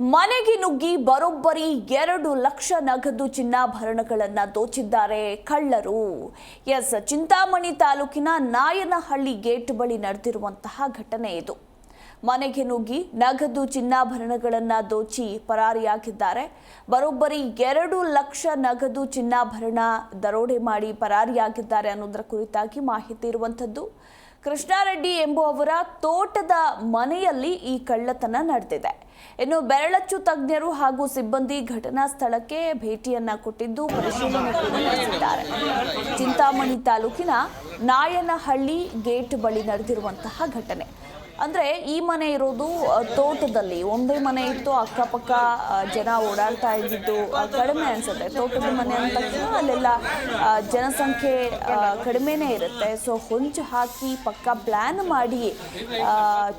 ಮನೆಗೆ ನುಗ್ಗಿ ಬರೋಬ್ಬರಿ ಎರಡು ಲಕ್ಷ ನಗದು ಚಿನ್ನಾಭರಣಗಳನ್ನು ದೋಚಿದ್ದಾರೆ ಕಳ್ಳರು. ಎಸ್, ಚಿಂತಾಮಣಿ ತಾಲೂಕಿನ ನಾಯನಹಳ್ಳಿ ಗೇಟ್ ಬಳಿ ನಡೆದಿರುವಂತಹ ಘಟನೆ ಇದು. ಮನೆಗೆ ನುಗ್ಗಿ ನಗದು ಚಿನ್ನಾಭರಣಗಳನ್ನು ದೋಚಿ ಪರಾರಿಯಾಗಿದ್ದಾರೆ. ಬರೋಬ್ಬರಿ ಎರಡು ಲಕ್ಷ ನಗದು ಚಿನ್ನಾಭರಣ ದರೋಡೆ ಮಾಡಿ ಪರಾರಿಯಾಗಿದ್ದಾರೆ ಅನ್ನೋದರ ಕುರಿತಾಗಿ ಮಾಹಿತಿ ಇರುವಂಥದ್ದು. ಕೃಷ್ಣಾರೆಡ್ಡಿ ಎಂಬುವವರ ತೋಟದ ಮನೆಯಲ್ಲಿ ಈ ಕಳ್ಳತನ ನಡೆದಿದೆ. ಇನ್ನು ಬೆರಳಚ್ಚು ತಜ್ಞರು ಹಾಗೂ ಸಿಬ್ಬಂದಿ ಘಟನಾ ಸ್ಥಳಕ್ಕೆ ಭೇಟಿಯನ್ನ ಕೊಟ್ಟಿದ್ದು ಪರಿಶೀಲನೆ ನಡೆಸಿದ್ದಾರೆ. ಚಿಂತಾಮಣಿ ತಾಲೂಕಿನ ನಾಯನಹಳ್ಳಿ ಗೇಟ್ ಬಳಿ ನಡೆದಿರುವಂತಹ ಘಟನೆ. ಅಂದ್ರೆ ಈ ಮನೆ ಇರೋದು ತೋಟದಲ್ಲಿ. ಒಂದೇ ಮನೆ ಇತ್ತು, ಅಕ್ಕಪಕ್ಕ ಜನ ಓಡಾಡ್ತಾ ಇದ್ದಿದ್ದು ಕಡಿಮೆ ಅನ್ಸುತ್ತೆ. ತೋಟದ ಮನೆ ತಕ್ಷಣ ಅಲ್ಲೆಲ್ಲ ಜನಸಂಖ್ಯೆ ಕಡಿಮೆನೇ ಇರುತ್ತೆ. ಸೊ ಹೊಂಚು ಹಾಕಿ ಪಕ್ಕ ಪ್ಲ್ಯಾನ್ ಮಾಡಿ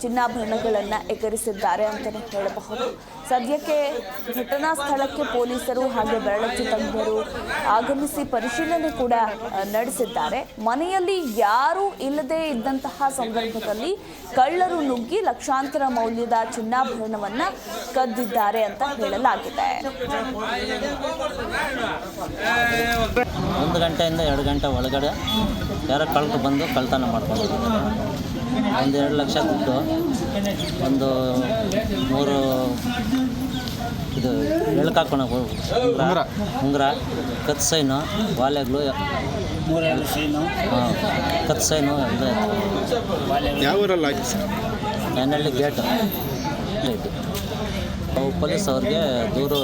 ಚಿನ್ನಾಭರಣಗಳನ್ನ ಎಗರಿಸಿದ್ದಾರೆ ಅಂತಲೇ ಹೇಳಬಹುದು. ಸದ್ಯಕ್ಕೆ ಘಟನಾ ಸ್ಥಳಕ್ಕೆ ಪೊಲೀಸರು ಹಾಗೆ ಬೆರಳಚ್ಚು ತಜ್ಞರು ಆಗಮಿಸಿ ಪರಿಶೀಲನೆ ಕೂಡ ನಡೆಸಿದ್ದಾರೆ. ಮನೆಯಲ್ಲಿ ಯಾರೂ ಇಲ್ಲದೆ ಇದ್ದಂತಹ ಸಂದರ್ಭದಲ್ಲಿ ಕಳ್ಳರು ನುಗ್ಗಿ ಲಕ್ಷಾಂತರ ಮೌಲ್ಯದ ಚಿನ್ನಾಭರಣವನ್ನ ಕದ್ದಿದ್ದಾರೆ ಅಂತ ಹೇಳಲಾಗಿದೆ. ಒಂದು ಗಂಟೆಯಿಂದ ಎರಡು ಗಂಟೆ ಒಳಗಡೆ ಯಾರೋ ಕಳ್ತು ಬಂದು ಕಳ್ತನ ಮಾಡ್ಕೊಂಡು ಒಂದು ಎರಡು ಲಕ್ಷ ದುಡ್ಡು, ಒಂದು ಮೂರು ಎಳ್ಕಾಕೋಣ ಉಂಗುರ ಉಂಗ್ರ. ಕತ್ ಸೈನು ವಾಲೆಗಳು ಹಾಂ ಕತ್ ಸೈನು ಎಲ್ಲ ಯಾವ ಊರಲ್ಲಿ ಗೇಟು. ನಾವು ಪೊಲೀಸ್ ಅವ್ರಿಗೆ ದೂರು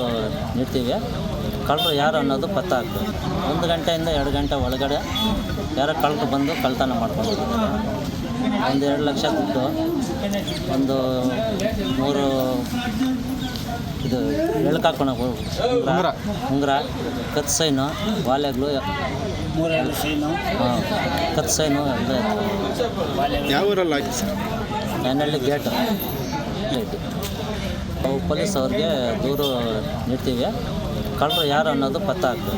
ನೀಡ್ತೀವಿ. ಕಳ್ಳರು ಯಾರು ಅನ್ನೋದು ಪತ್ತ ಆಗ್ತದೆ. ಒಂದು ಗಂಟೆಯಿಂದ ಎರಡು ಗಂಟೆ ಒಳಗಡೆ ಯಾರೋ ಕಳ್ಳರು ಬಂದು ಕಳ್ತನ ಮಾಡ್ಕೊಂಡು ಒಂದು ಎರಡು ಲಕ್ಷ ಕೊಟ್ಟು ಒಂದು ಮೂರು ಇದು ಎಳ್ಕಾಕೋಣ ಉಂಗುರ ಉಂಗುರ ಕತ್ ಸೈನು ವಾಲೆಗಳು ಕತ್ ಸೈನು ಎಲ್ಲ ಯಾವ ಊರಲ್ಲಿ ಗೇಟು. ನಾವು ಪೊಲೀಸ್ ಅವ್ರಿಗೆ ದೂರು ನೀಡ್ತೀವಿ. ಕಳ್ಳರು ಯಾರು ಅನ್ನೋದು ಪತ್ತ ಆಗ್ತದೆ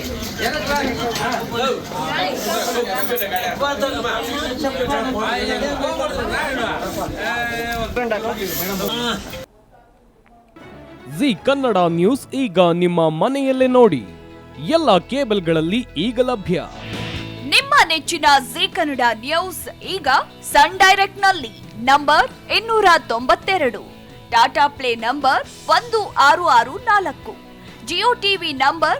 Zee Kannada news ಈಗ ನಿಮ್ಮ ಮನೆಯಲ್ಲೇ ನೋಡಿ ಎಲ್ಲ ಕೇಬಲ್ಗಳಲ್ಲಿ ಈಗ ಲಭ್ಯ. ನಿಮ್ಮ ನೆಚ್ಚಿನ ಜಿ ಕನ್ನಡ ನ್ಯೂಸ್ ಈಗ ಸನ್ ಡೈರೆಕ್ಟ್ನಲ್ಲಿ ನಂಬರ್ ಇನ್ನೂರ ತೊಂಬತ್ತೆರಡು, ಟಾಟಾ ಪ್ಲೇ ನಂಬರ್ ಒಂದು ಆರು ಆರು ನಾಲ್ಕು, ಜಿಯೋ ಟಿವಿ ನಂಬರ್